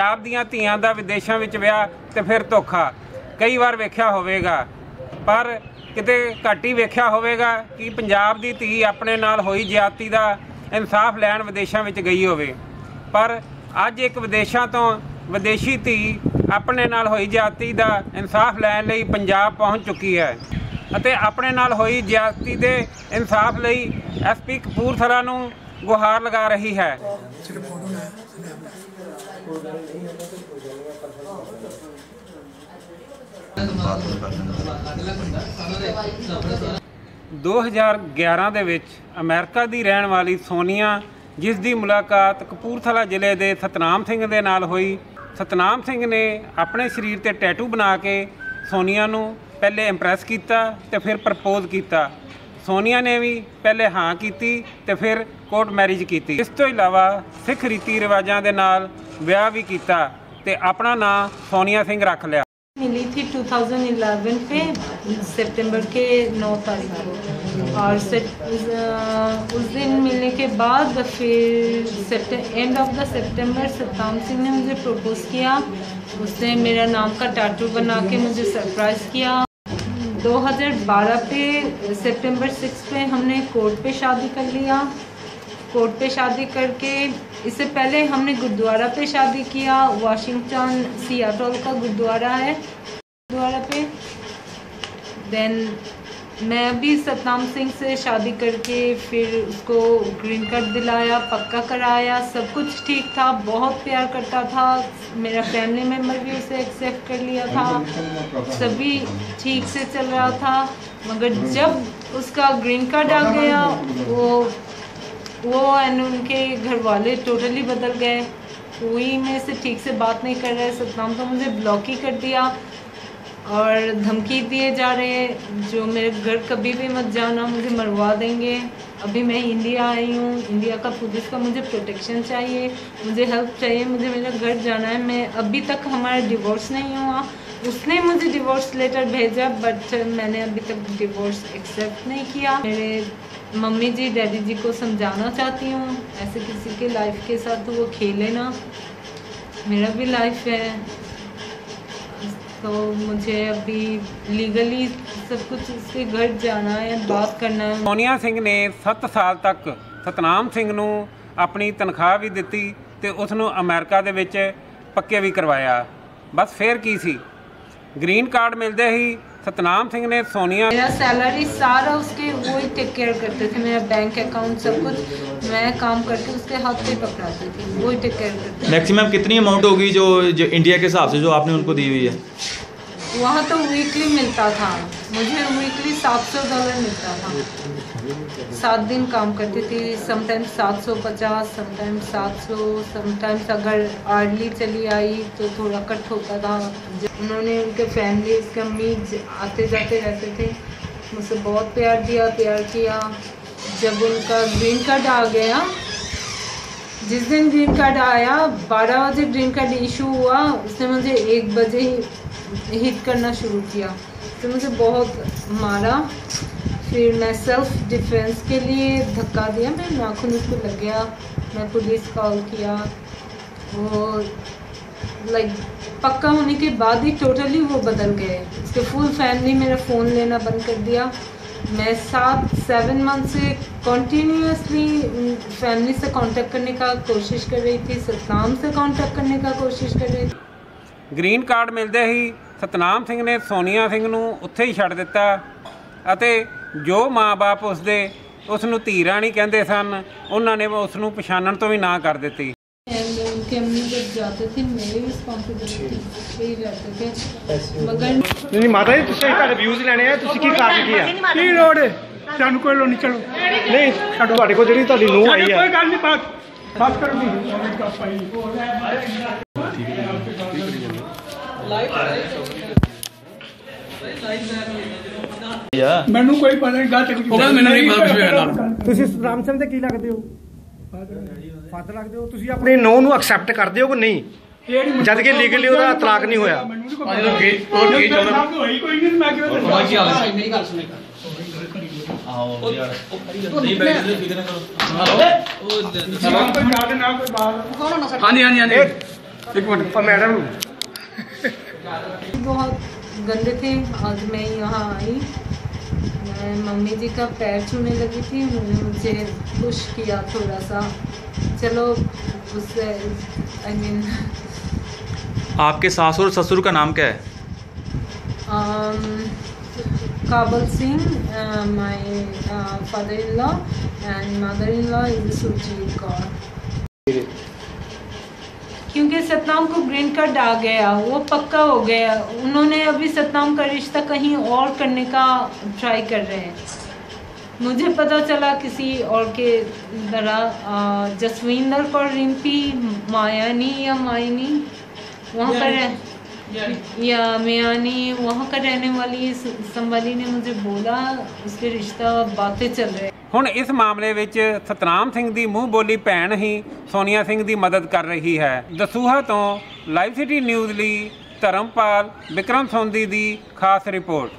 ਪੰਜਾਬ ਦੀਆਂ ਧੀਆਂ ਦਾ ਵਿਦੇਸ਼ਾਂ ਵਿੱਚ ਵਿਆਹ ਤੇ ਫਿਰ ਧੋਖਾ। ਕਈ ਵਾਰ ਵੇਖਿਆ ਹੋਵੇਗਾ, ਪਰ ਕਿਤੇ ਘੱਟ ਹੀ ਵੇਖਿਆ ਹੋਵੇਗਾ ਕਿ ਪੰਜਾਬ ਦੀ ਧੀ ਆਪਣੇ ਨਾਲ ਹੋਈ ਜ਼ਿਆਦਤੀ ਦਾ ਇਨਸਾਫ ਲੈਣ ਵਿਦੇਸ਼ਾਂ ਵਿੱਚ ਗਈ ਹੋਵੇ। ਪਰ ਅੱਜ ਇੱਕ ਵਿਦੇਸ਼ਾਂ ਤੋਂ ਵਿਦੇਸ਼ੀ ਧੀ ਆਪਣੇ ਨਾਲ ਹੋਈ ਜ਼ਿਆਦਤੀ ਦਾ ਇਨਸਾਫ ਲੈਣ ਲਈ ਪੰਜਾਬ ਪਹੁੰਚ ਚੁੱਕੀ ਹੈ ਅਤੇ ਆਪਣੇ ਨਾਲ ਹੋਈ ਜ਼ਿਆਦਤੀ ਦੇ ਇਨਸਾਫ ਲਈ ਐਸਪੀ ਕਪੂਰਥਲਾ ਨੂੰ ਗੁਹਾਰ ਲਗਾ ਰਹੀ ਹੈ। ਦੋ ਫੋਟੋ ਲੈ 2011 ਦੇ ਵਿੱਚ ਅਮਰੀਕਾ ਦੀ ਰਹਿਣ ਵਾਲੀ ਸੋਨੀਆ, ਜਿਸ ਦੀ ਮੁਲਾਕਾਤ ਕਪੂਰਥਲਾ ਜ਼ਿਲ੍ਹੇ ਦੇ ਸਤਨਾਮ ਸਿੰਘ ਦੇ ਨਾਲ ਹੋਈ। ਸਤਨਾਮ ਸਿੰਘ ਨੇ ਆਪਣੇ ਸਰੀਰ ਤੇ ਟੈਟੂ ਬਣਾ ਕੇ ਸੋਨੀਆ ਨੂੰ ਪਹਿਲੇ ਇੰਪ੍ਰੈਸ ਕੀਤਾ ਤੇ ਫਿਰ ਪ੍ਰਪੋਜ਼ ਕੀਤਾ। ਸੋਨੀਆ ਨੇ ਵੀ ਪਹਿਲੇ ਹਾਂ ਕੀਤੀ ਤੇ ਫਿਰ ਕੋਰਟ ਮੈਰਿਜ ਕੀਤੀ ਇਸ ਤੋਂ ਇਲਾਵਾ ਸਿੱਖ ਰੀਤੀ ਰਿਵਾਜਾਂ ਦੇ ਨਾਲ ਵਿਆਹ ਵੀ ਕੀਤਾ ਤੇ ਆਪਣਾ ਨਾਂ ਸੋਨੀਆ ਸਿੰਘ ਰੱਖ ਲਿਆ मिली थी 2011 पे सितंबर के 9 तारीख को और सेट, उस, अ, उस दिन मिलने के बाद फिर एंड ऑफ द सितंबर सत्ताम सिंह ने मुझे प्रपोज किया उसने मेरा नाम का टाटू बना के मुझे सरप्राइज़ किया 2012 पे, सितंबर 6 पे हमने कोर्ट पे शादी कर लिया। कोर्ट पे शादी करके, इससे पहले हमने गुरुद्वारा पे शादी किया। वाशिंगटन, सियाटोल का गुरुद्वारा है, गुरुद्वारा पे। देन मैं भी सतनाम सिंह से शादी करके फिर उसको ग्रीन कार्ड दिलाया, पक्का कराया, सब कुछ ठीक था, बहुत प्यार करता था, मेरा फैमिली मेंबर भी उसे एक्सेप्ट कर लिया था, सभी ठीक से चल रहा था, मगर जब उसका ग्रीन कार्ड आ गया, वो वो एंड उनके घर वाले टोटली बदल गए, कोई में से ठीक से बात नहीं कर रहे सतनाम तो मुझे ब्लॉक ही कर दिया। और धमकी दिए जा रहे हैं, जो मेरे घर कभी भी मत जाना, मुझे मरवा देंगे। अभी मैं इंडिया आई हूँ, इंडिया का पुलिस का मुझे प्रोटेक्शन चाहिए, मुझे हेल्प चाहिए, मुझे मेरा घर जाना है। मैं अभी तक हमारा डिवोर्स नहीं हुआ। उसने मुझे डिवोर्स लेटर भेजा बट मैंने अभी तक डिवोर्स एक्सेप्ट नहीं किया। मेरे मम्मी जी, डैडी जी को समझाना चाहती हूँ, ऐसे किसी के लाइफ के साथ वो खेले ना। मेरा भी लाइफ है। तो मुझे अभी लीगली सब कुछ उसके घर जाना है बात करना है ਸੋਨੀਆ ਸਿੰਘ ਨੇ 7 ਸਾਲ ਤੱਕ ਸਤਨਾਮ ਸਿੰਘ ਨੂੰ ਆਪਣੀ ਤਨਖਾਹ ਵੀ ਦਿੱਤੀ ਤੇ ਉਸ ਨੂੰ ਅਮਰੀਕਾ ਦੇ ਵਿੱਚ ਪੱਕੇ ਵੀ ਕਰਵਾਇਆ ਬਸ ਫੇਰ ਕੀ ਸੀ ਗ੍ਰੀਨ ਕਾਰਡ ਮਿਲਦੇ ਹੀ सतनाम सिंह ने सोनिया मेरा सैलरी सारा उसके वो ही टेक केयर करते थे मेरा बैंक अकाउंट सब कुछ मैं काम करके उसके हाथ पे पकड़ाती थी वो ही टेक केयर करते मैक्सिमम कितनी अमाउंट होगी जो, जो इंडिया के हिसाब से जो आपने उनको दी हुई है? वहाँ तो वीकली मिलता था। मुझे वीकली सात सौ डॉलर मिलता था। सात दिन काम करती थी समटाइम्स सात सौ पचास समटाइम्स सात सौ समटाइम्स अगर अर्ली चली आई तो थोड़ा कट होता था। उन्होंने उनके फैमिली उसके अम्मी आते जाते रहते थे। मुझसे बहुत प्यार दिया, प्यार किया। जब उनका ग्रीन कार्ड आ गया जिस दिन ग्रीन कार्ड आया, बारह बजे ग्रीन कार्ड इशू हुआ, उसने मुझे एक बजे ही हिट करना शुरू किया। तो मुझे बहुत मारा। फिर मैं सेल्फ डिफेंस के लिए धक्का दिया। मेरे नाखून उसको लग गया। मैं पुलिस कॉल किया। वो लाइक पक्का होने के बाद ही टोटली वो बदल गए। उसके फुल फैमिली मेरा फ़ोन लेना बंद कर दिया। मैं सात सेवन मंथ से कॉन्टीन्यूसली फैमिली से कांटेक्ट करने का कोशिश कर रही थी सतनाम से कांटेक्ट करने का कोशिश कर रही थी ਗ੍ਰੀਨ ਕਾਰਡ ਮਿਲਦੇ ਹੀ ਸਤਨਾਮ ਸਿੰਘ ਨੇ ਸੋਨੀਆ ਸਿੰਘ ਨੂੰ ਉੱਥੇ ਹੀ ਛੱਡ ਦਿੱਤਾ ਅਤੇ ਜੋ ਮਾਪੇ ਉਸ ਦੇ ਉਸ ਨੂੰ ਧੀ ਰਾਣੀ ਕਹਿੰਦੇ ਸਨ ਉਹਨਾਂ ਨੇ ਉਸ ਨੂੰ ਪਛਾਣਨ ਤੋਂ ਵੀ ਨਾ ਕਰ ਦਿੱਤੀ जाते थे मेरी रिस्पॉन्सिबिलिटी पे ही रहते थे मगर ਨਹੀਂ ਮਾਤਾ ਜੀ ਤੁਸੀਂ ਤੁਹਾਡੇ ਵਿਊਜ਼ ਲੈਣੇ ਆ ਤੁਸੀਂ ਕੀ ਕਾਰਨ ਕੀ ਆ ਕੀ ਲੋੜ ਹੈ ਸਾਨੂੰ ਕੋਈ ਲੋੜ ਨਹੀਂ ਚਲੋ ਨਹੀਂ ਤੁਹਾਡੇ ਕੋਲ ਜਿਹੜੀ ਤੁਹਾਡੀ ਨੂੰਹ ਆਈ ਕੋਈ ਆ ਗੱਲ ਨਹੀਂ ਬਾਤ ਬਾਤ ਕਰੋ ਨਹੀਂ या ਮੈਨੂੰ ਕੋਈ ਪਤਾ ਨਹੀਂ ਗੱਲ ਤੱਕ ਉਹ ਮੈਨੂੰ ਨਹੀਂ ਪਤਾ ਕੁਛ ਵੀ ਇਹਦਾ। ਤੁਸੀਂ ਸਤਨਾਮ ਸਿੰਘ ਦੇ ਕੀ ਲੱਗਦੇ ਹੋ ਫਾਦਰ ਲੱਗਦੇ ਹੋ ਤੁਸੀਂ ਆਪਣੀ ਨੂੰਹ ਨੂੰ ਐਕਸੈਪਟ ਕਰਦੇ ਹੋ ਕਿ ਨਹੀਂ ਜਦ ਕਿ legally ਉਹਦਾ ਤਲਾਕ ਨਹੀਂ ਹੋਇਆ। ਆ ਜਦੋਂ ਗੇਟ ਉਹ ਗੇਟ ਚਾਹੁੰਦਾ ਹੋਈ ਕੋਈ ਨਹੀਂ ਮੈਂ ਕਿਉਂ ਬਾਕੀ ਕੀ ਹਾਲ ਹੈ ਮੇਰੀ ਗੱਲ ਸੁਣੇ ਆਓ ਯਾਰ ਨਹੀਂ ਬੈਠ ਦੇ ਫਿਕਰ ਨਾ ਕਰੋ ਕੋਈ ਯਾਦ ਨਾ ਕੋਈ ਬਾਤ ਹਾਂਜੀ ਹਾਂਜੀ ਹਾਂਜੀ ਇੱਕ ਮਿੰਟ और मैडम बहुत गंदे थे आज मैं यहाँ आई मैं मम्मी जी का पैर छूने लगी थी उन्होंने मुझे पुश किया थोड़ा सा चलो उससे आई मीन आपके सासुर और ससुर का नाम क्या है um, Kabul Singh, uh, my uh, father-in-law, and mother-in-law is Surjit Kaur. क्योंकि सतनाम को ग्रीन कार्ड आ गया वो पक्का हो गया। उन्होंने अभी सतनाम का रिश्ता कहीं और करने का ट्राई कर रहे हैं। मुझे पता चला किसी और के तरह जसविंदर कौर रिम्पी मायानी या मायनी वहाँ पर या मियानी वहाँ का रहने वाली स- संवाली ने मुझे बोला उसके रिश्ता बातें चल रहे हैं ਹੁਣ ਇਸ ਮਾਮਲੇ ਵਿੱਚ ਸਤਨਾਮ ਸਿੰਘ ਦੀ ਮੂੰਹ ਬੋਲੀ ਭੈਣ ਹੀ ਸੋਨੀਆ ਸਿੰਘ ਦੀ ਮਦਦ ਕਰ ਰਹੀ ਹੈ ਦਸੂਹਾ ਤੋਂ ਲਾਈਵ ਸਿਟੀ ਨਿਊਜ਼ ਲਈ ਧਰਮਪਾਲ ਵਿਕਰਮ ਸੌਂਦੀ ਦੀ ਖਾਸ ਰਿਪੋਰਟ